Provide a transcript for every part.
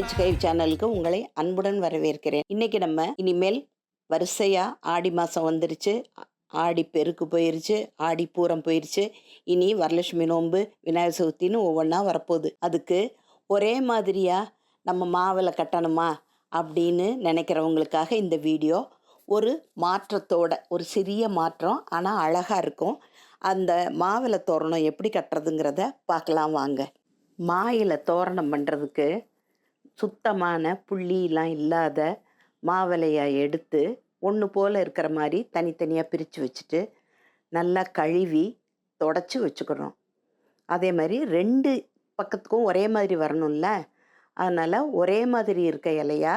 ராஜ் கைவ் சேனலுக்கு உங்களை அன்புடன் வரவேற்கிறேன். இன்னைக்கு நம்ம இனிமேல் வரிசையா ஆடி மாதம் வந்துருச்சு. ஆடி பெருக்கு போயிருச்சு ஆடி பூரம் போயிருச்சு. இனி வரலட்சுமி நோன்பு விநாயகர் சதுர்த்தின்னு ஒவ்வொன்றா வரப்போகுது. அதுக்கு ஒரே மாதிரியாக நம்ம மாவில் கட்டணுமா அப்படின்னு நினைக்கிறவங்களுக்காக இந்த வீடியோ ஒரு மாற்றத்தோட ஒரு சிறிய மாற்றம் ஆனால் அழகாக இருக்கும். அந்த மாவில தோரணம் எப்படி கட்டுறதுங்கிறத பார்க்கலாம் வாங்க. மாயில தோரணம் பண்ணுறதுக்கு சுத்தமான புள்ளியெலாம் இல்லாத மாவிலையை எடுத்து ஒன்று போல் இருக்கிற மாதிரி தனித்தனியாக பிரித்து வச்சுட்டு நல்லா கழுவி தொடச்சி வச்சுக்கிறோம் அதே மாதிரி ரெண்டு பக்கத்துக்கும் ஒரே மாதிரி வரணும்ல? அதனால் ஒரே மாதிரி இருக்க இலையா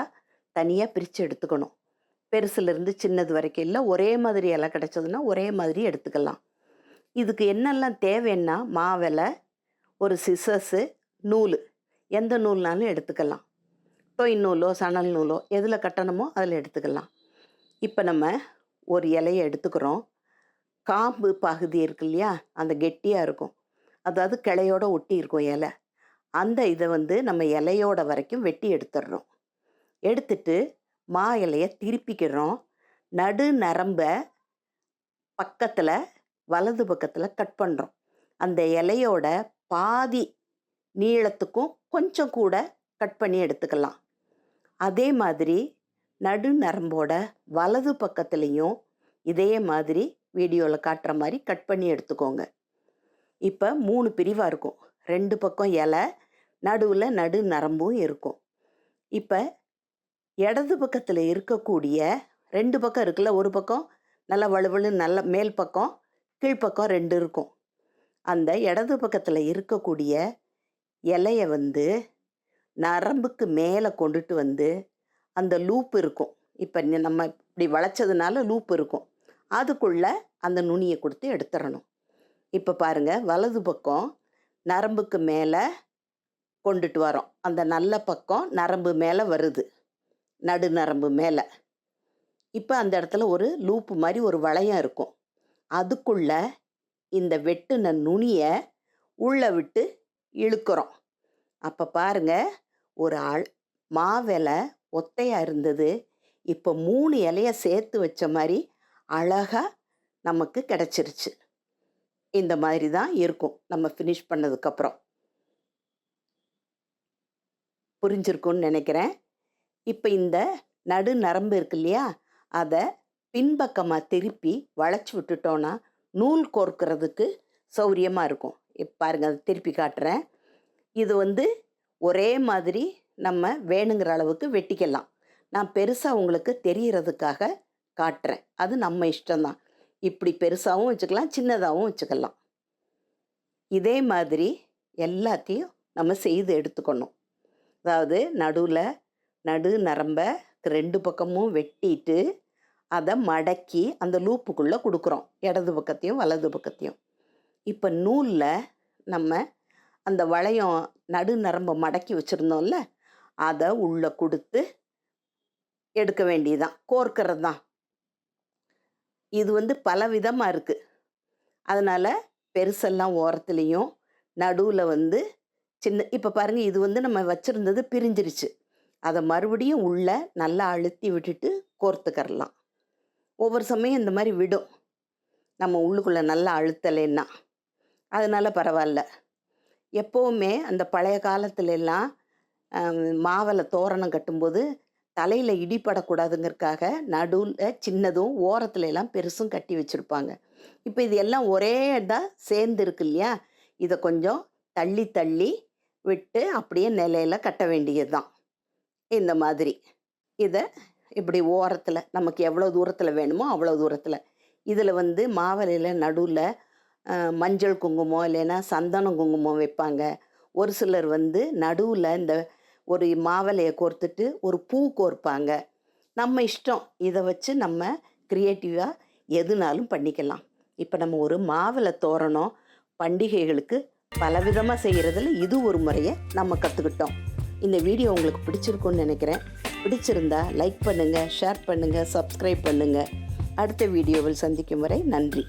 தனியாக பிரித்து எடுத்துக்கணும். பெருசுலேருந்து சின்னது வரைக்கும் இல்லை ஒரே மாதிரி இலை கிடச்சதுன்னா ஒரே மாதிரி எடுத்துக்கலாம். இதுக்கு என்னெல்லாம் தேவைன்னா மாவிலை ஒரு சிசஸ்ஸு நூல். எந்த நூல்னாலும் எடுத்துக்கலாம். தொய் நூலோ சணல் நூலோ எதில் கட்டணுமோ அதில் எடுத்துக்கலாம். இப்போ நம்ம ஒரு இலையை எடுத்துக்கிறோம். காம்பு பகுதி இருக்கு இல்லையா? அந்த கெட்டியாக இருக்கும். அதாவது கிளையோட ஒட்டி இருக்கும் இலை. அந்த இதை வந்து நம்ம இலையோட வரைக்கும் வெட்டி எடுத்துடுறோம். எடுத்துட்டு மா இலையை திருப்பிக்கிறோம். நடு நரம்பை பக்கத்தில் வலது பக்கத்தில் கட் பண்ணுறோம் அந்த இலையோட பாதி நீளத்துக்கும் கொஞ்சம் கூட கட் பண்ணி எடுத்துக்கலாம். அதே மாதிரி நடு நரம்போட வலது பக்கத்துலேயும் இதே மாதிரி வீடியோவில் காட்டுற மாதிரி கட் பண்ணி எடுத்துக்கோங்க. இப்போ மூணு பிரிவாக இருக்கும். ரெண்டு பக்கம் இலை நடுவில் நடு நரம்பும் இருக்கும். இப்போ இடது பக்கத்தில் இருக்கக்கூடிய ரெண்டு பக்கம் இருக்குல்ல ஒரு பக்கம் நல்ல வலுவலு நல்ல மேல் பக்கம் கீழ்ப்பக்கம் ரெண்டு இருக்கும். அந்த இடது பக்கத்தில் இருக்கக்கூடிய இலையை வந்து நரம்புக்கு மேலே கொண்டுட்டு வந்து அந்த லூப் இருக்கும். இப்போ நம்ம இப்படி வளைச்சதுனால லூப் இருக்கும். அதுக்குள்ளே அந்த நுனியை கொடுத்து எடுத்துடணும் இப்போ பாருங்கள் வலது பக்கம் நரம்புக்கு மேலே கொண்டுட்டு வரோம். அந்த நல்ல பக்கம் நரம்பு மேலே வருது. நடு நரம்பு மேலே. இப்போ அந்த இடத்துல ஒரு லூப்பு மாதிரி ஒரு வளையம் இருக்கும். அதுக்குள்ள இந்த வெட்டுன நுனியை உள்ளே விட்டு இழுக்கிறோம். அப்போ பாருங்கள் ஒரு ஆள் மாவிலை ஒத்தையாக இருந்தது. இப்போ மூணு இலைய சேர்த்து வச்ச மாதிரி அழகாக நமக்கு கிடச்சிருச்சு. இந்த மாதிரி தான் இருக்கும். நம்ம ஃபினிஷ் பண்ணதுக்கப்புறம் புரிஞ்சிருக்கும்னு நினைக்கிறேன். இப்போ இந்த நடு நரம்பு இருக்கு இல்லையா? அதை பின்பக்கமாக திருப்பி வளைச்சி விட்டுட்டோன்னா நூல் கோர்க்கிறதுக்கு சௌரியமாக இருக்கும். இப்போ பாருங்கள் அதை திருப்பி காட்டுறேன். இது வந்து ஒரே மாதிரி நம்ம வேணுங்கிற அளவுக்கு வெட்டிக்கலாம். நான் பெருசாக உங்களுக்கு தெரிகிறதுக்காக காட்டுறேன். அது நம்ம இஷ்டம்தான். இப்படி பெருசாகவும் வச்சுக்கலாம் சின்னதாகவும் வச்சுக்கலாம். இதே மாதிரி எல்லாத்தையும் நம்ம செய்து எடுத்துக்கணும். அதாவது நடுவில் நடு நரம்பை ரெண்டு பக்கமும் வெட்டிட்டு அதை மடக்கி அந்த லூப்புக்குள்ளே கொடுக்குறோம். இடது பக்கத்தையும் வலது பக்கத்தையும். இப்போ நூலில் நம்ம அந்த வளையம் நடு நரம்பை மடக்கி வச்சுருந்தோம்ல அதை உள்ளே கொடுத்து எடுக்க வேண்டியதுதான். கோர்க்கிறது தான் இது வந்து பல விதமாக இருக்குது அதனால் பெருசெல்லாம் ஓரத்துலேயும் நடுவில் வந்து சின்ன இப்போ பாருங்கள் இது வந்து நம்ம வச்சுருந்தது பிரிஞ்சிருச்சு. அதை மறுபடியும் உள்ள நல்லா அழுத்தி விட்டுட்டு கோர்த்துக்கரலாம் ஒவ்வொரு சமயம் இந்த மாதிரி விடும். நம்ம உள்ளுக்குள்ளே நல்லா அழுத்தலைன்னா. அதனால் பரவாயில்ல. எப்போவுமே அந்த பழைய காலத்துல மாவில் தோரணம் கட்டும்போது தலையில் இடிபடக்கூடாதுங்கிறதுக்காக நடுவில் சின்னதும் ஓரத்துல எல்லாம் பெருசும் கட்டி வச்சுருப்பாங்க. இப்போ இது எல்லாம் ஒரே இதாக சேர்ந்து இருக்கு இல்லையா? இதை கொஞ்சம் தள்ளி தள்ளி விட்டு அப்படியே நிலையில கட்ட வேண்டியது தான் இந்த மாதிரி. இதை இப்படி ஓரத்தில் நமக்கு எவ்வளோ தூரத்தில் வேணுமோ அவ்வளோ தூரத்தில். இதில் வந்து மாவலையில் நடுவில் மஞ்சள் குங்குமம் இல்லைன்னா சந்தனம் குங்குமம் வைப்பாங்க. ஒரு சிலர் வந்து நடுவில் இந்த ஒரு மாவலையை கோர்த்துட்டு ஒரு பூ கோர்ப்பாங்க. நம்ம இஷ்டம். இதை வச்சு நம்ம க்ரியேட்டிவாக எதுனாலும் பண்ணிக்கலாம். இப்போ நம்ம ஒரு மாவிலை தோரணம் பண்டிகைகளுக்கு பலவிதமாக செய்கிறதுல இது ஒரு முறையை நம்ம கற்றுக்கிட்டோம் இந்த வீடியோ உங்களுக்கு பிடிச்சிருக்குன்னு நினைக்கிறேன். பிடிச்சிருந்தா லைக் பண்ணுங்கள் ஷேர் பண்ணுங்கள் சப்ஸ்கிரைப் பண்ணுங்கள் அடுத்த வீடியோவில் சந்திக்கும் வரை நன்றி.